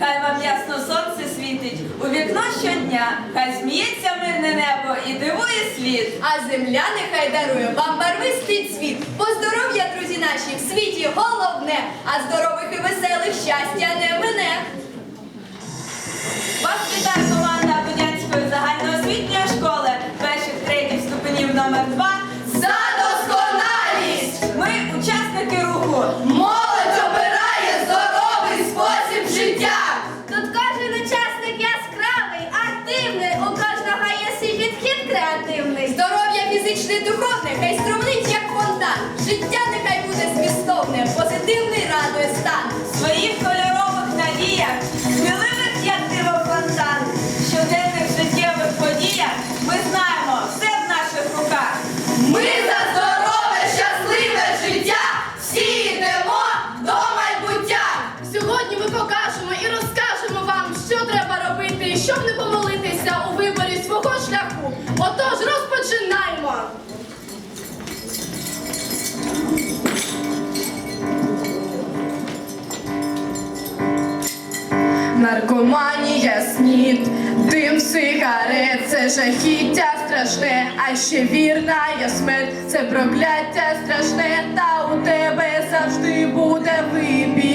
хай вам ясно сонце світить, у вікно щодня, хай сміється мирне небо і дивує світ. А земля нехай дарує вам барвистий цвіт. Бо здоров'я, друзі наші, в світі головне, а здорових і веселих щастя не мине. Здоров'я духовний, хай струмнить, як фонтан. Життя Наркоманія, снід, дим сигарет, це жахіття страшне, а ще вірна є смерть, це прокляття страшне, та у тебе завжди буде вибір.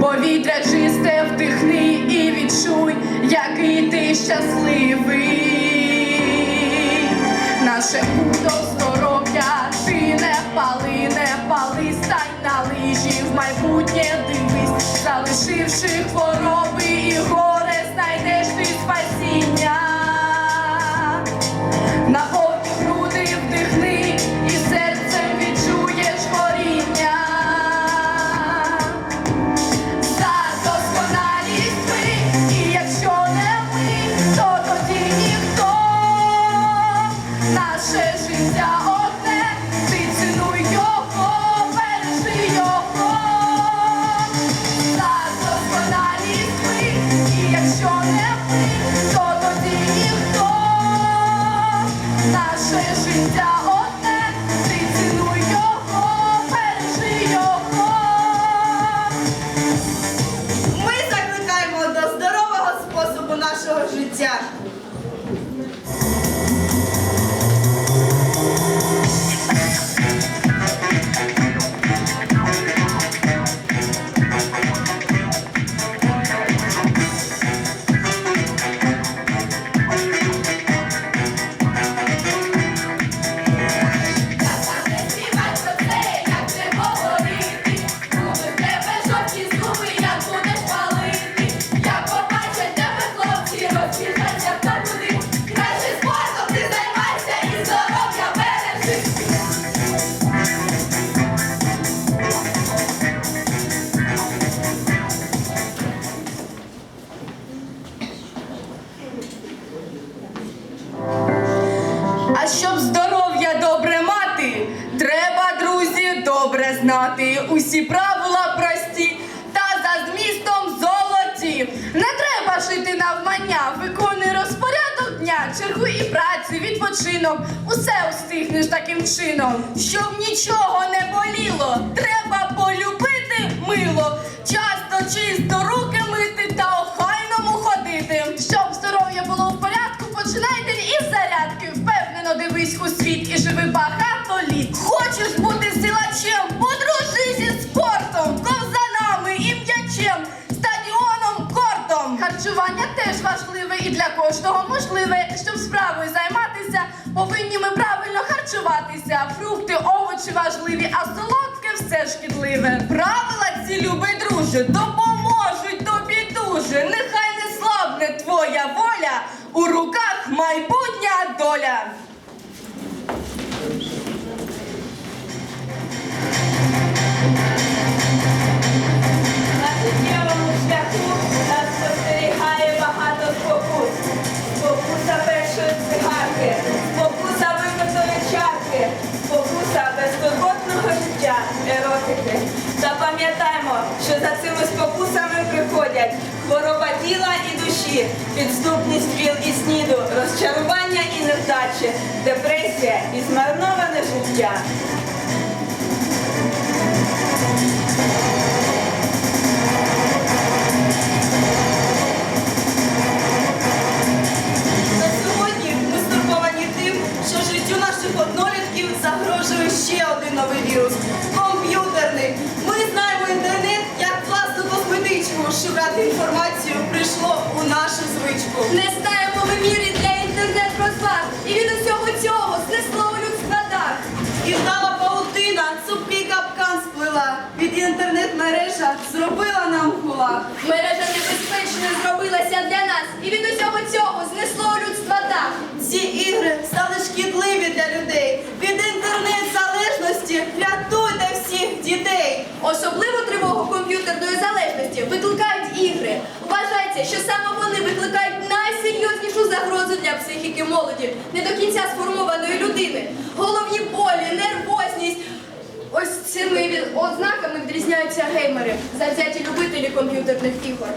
Повітря чисте вдихни і відчуй, який ти щасливий. Наше путо здоров'я, ти не пали, не пали, стань на лижі, в майбутнє sin, sin, por hoy. Добре знати. Усі правила прості та за змістом золоті. Не треба жити навмання, виконуй розпорядок дня, чергу і праці, відпочинок. Усе устигнеш таким чином, щоб нічого не боліло. Треба полюбити мило, теж важливе і для кожного можливе. Щоб справою займатися, повинні ми правильно харчуватися. Фрукти, овочі важливі, а солодке все шкідливе. Правила ці, любий друже, допоможуть тобі дуже. Нехай не слабне твоя воля, у руках майбутня доля. За цими спокусами приходять хвороба тіла і душі, підступність віл і сніду, розчарування і невдачі, депресія і змарноване життя. Шкідливі для людей. Від інтернет-залежності рятуйте всіх дітей. Особливу тривогу комп'ютерної залежності викликають ігри. Вважається, що саме вони викликають найсерйознішу загрозу для психіки молоді, не до кінця сформованої людини. Головні болі, нервозність. Ось цими ознаками відрізняються геймери, завзяті любителі комп'ютерних ігор.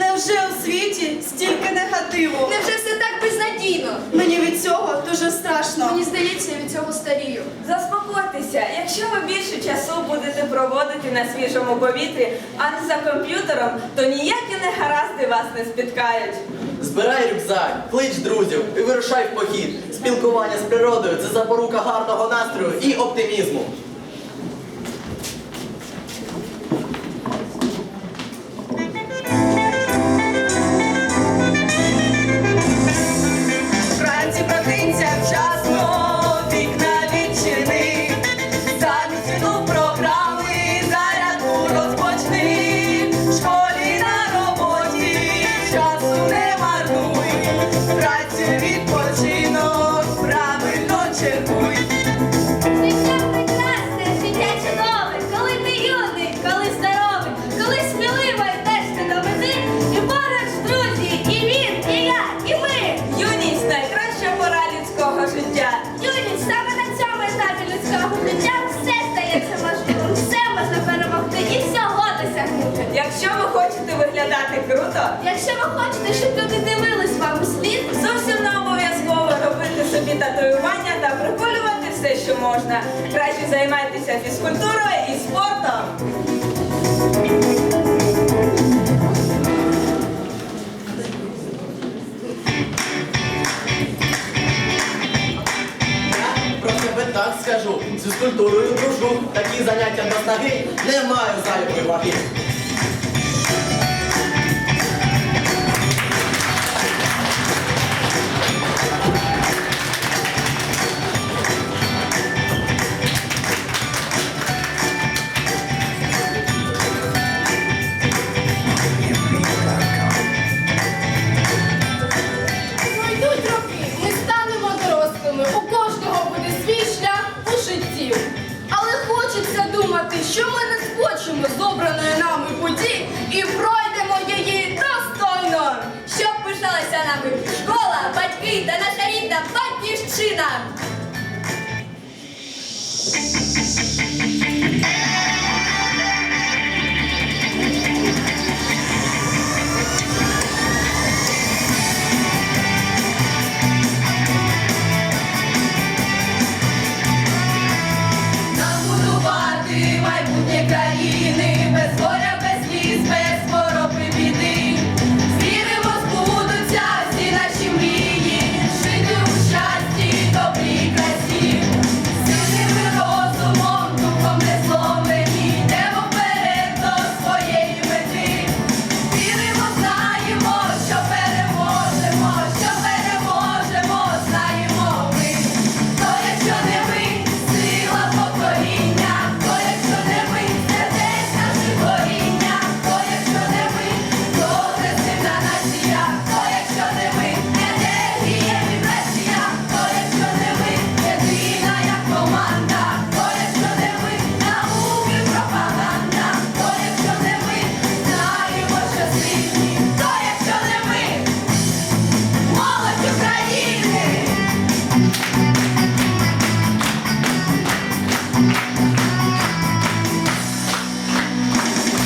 Невже у світі стільки негативу? Невже все так безнадійно? Мені від цього дуже страшно. Мені здається, я від цього старію. Заспокойтеся, якщо ви більше часу будете проводити на свіжому повітрі, а не за комп'ютером, то ніякі негаразди вас не спіткають. Збирай рюкзак, клич друзів і вирушай в похід. Спілкування з природою це запорука гарного настрою і оптимізму. Хочете виглядати круто, Якщо ви хочете, щоб люди дивились вам у слід, зовсім не обов'язково робити собі татуювання та приколювати все, що можна. Краще займайтеся фізкультурою і спортом. Я про себе так скажу. З фізкультурою дружу. Такі заняття до снаги не маю зайвої ваги. Житті. Але хочеться думати, що ми не схочемо з обраної нами путі і пройдемо її достойно. щоб пишалася нами школа, батьки та наша рідна батьківщина.